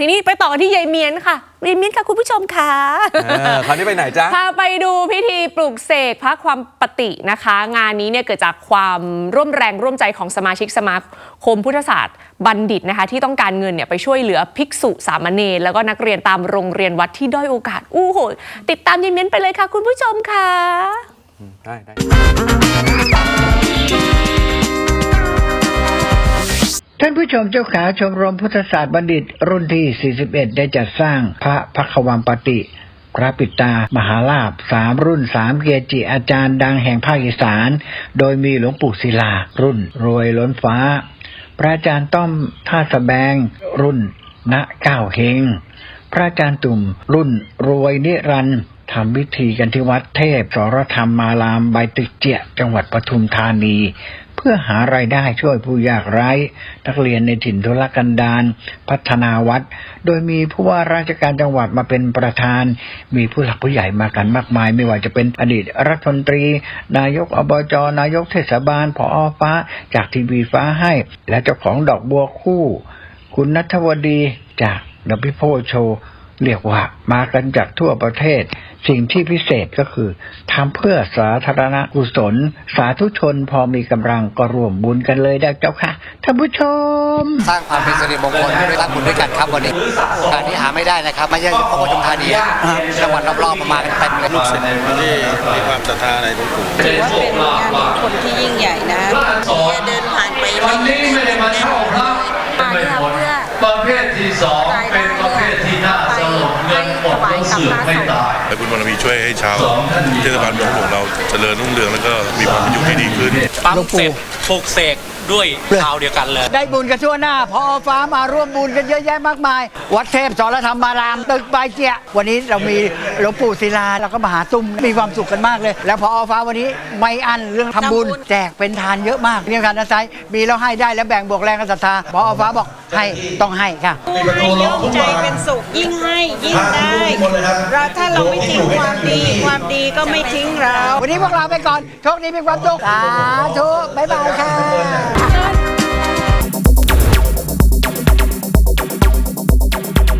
ทีนี้ไปต่อกันที่ยายเมียนค่ะยายเมียนค่ะคุณผู้ชมค่ะเออคราวนี้ไปไหนจ๊ะพาไปดูพิธีปลุกเสกพระความปฏินะคะ งานนี้เนี่ยเกิดจากความร่วมแรงร่วมใจของสมาชิกสมาคมพุทธศาสตร์บัณฑิตนะคะ ที่ต้องการเงินเนี่ยไปช่วยเหลือภิกษุสามเณรแล้วก็นักเรียนตามโรงเรียนวัดที่ด้อยโอกาสอู้โหติดตามยายเมียนไปเลยค่ะ คุณผู้ชมค่ะได้ได้ ท่านผู้ชมเจ้าขาชมรมพุทธศาสตร์บัณฑิต รุ่นที่ 41 ได้จัดสร้างพระพักวังปฏิพระปิตามหาลาภสามรุ่นสามเกจิอาจารย์ดังแห่งภาคอีสาน โดยมีหลวงปู่ศิลา รุ่นรวยล้นฟ้า พระอาจารย์ต้อมท่าสแบง รุ่นณเก้าเฮงพระอาจารย์ตุ่มรุ่นรวยนิรันดร์ ทำพิธีกันที่วัดเทพสรธรรมมารามใบตึกเจียจังหวัดปทุมธานี เพื่อหารายได้ช่วยผู้ยากไร้ นักเรียนในถิ่นทุรกันดารพัฒนาวัด โดยมีผู้ว่าราชการจังหวัดมาเป็นประธาน มีผู้หลักผู้ใหญ่มากันมากมาย ไม่ว่าจะเป็นอดีตรัฐมนตรี นายกอบจนายกเทศบาลผอฟ้า จากทีวีฟ้าให้ และเจ้าของดอกบัวคู่ คุณนัทวดีจากดับพิโพโชว์ เรียกว่ามากันจากทั่วประเทศ สิ่งที่พิเศษก็คือทำเพื่อสาธารณกุศล สาธุชนพอมีกำลังก็ร่วมบุญกันเลยได้เจ้าค่ะท่านผู้ชม สร้างความเป็นสิริมงคลด้วยรับบุญด้วยกันครับวันนี้การนี้หาไม่ได้นะครับไม่ใช่เฉพาะปทุมธานีจังหวัดรอบๆมามากันเต็มเลยลูกศิษย์ที่มีความศรัทธาในหลวงปู่ถือว่าเป็นงานมงคลที่ยิ่งใหญ่ ดแล้วเสือกไม่ตายและคุณบารมีช่วยให้ชาวเทศบาลเมืองหลวงเราเจริญรุ่งเรืองแล้วก็มีความเป็นอยู่ที่ดีขึ้น ปั๊มเสร็จปลูกเสกด้วยคราวเดียวกันเลย ได้บุญกันทั่วหน้า พอฟ้ามาร่วมบุญกันเยอะแยะมากมาย วัดเทพสรธรรมาราม ตึกใบายเจียวันนี้เรามีหลวงปู่ศิลาแล้วก็มหาตุ้มมีความสุขกันมากเลย แล้วพอฟ้าวันนี้ไม่อันเรื่องทำบุญ แจกเป็นทานเยอะมากเรื่องการนะไซมีแล้วให้ได้แล้วแบ่งบวกแรงกันศรัทธาพอฟ้าบอกให้ต้องให้ค่ะให้ย่อมใจเป็นสุขยิ่งให้ยิ่งได้ เราถ้าเราไม่ทิ้งความดี ความดีก็ไม่ทิ้งเรา วันนี้พวกเราไปก่อน โชคดีมีความสุขสาธุบ๊ายบายค่ะ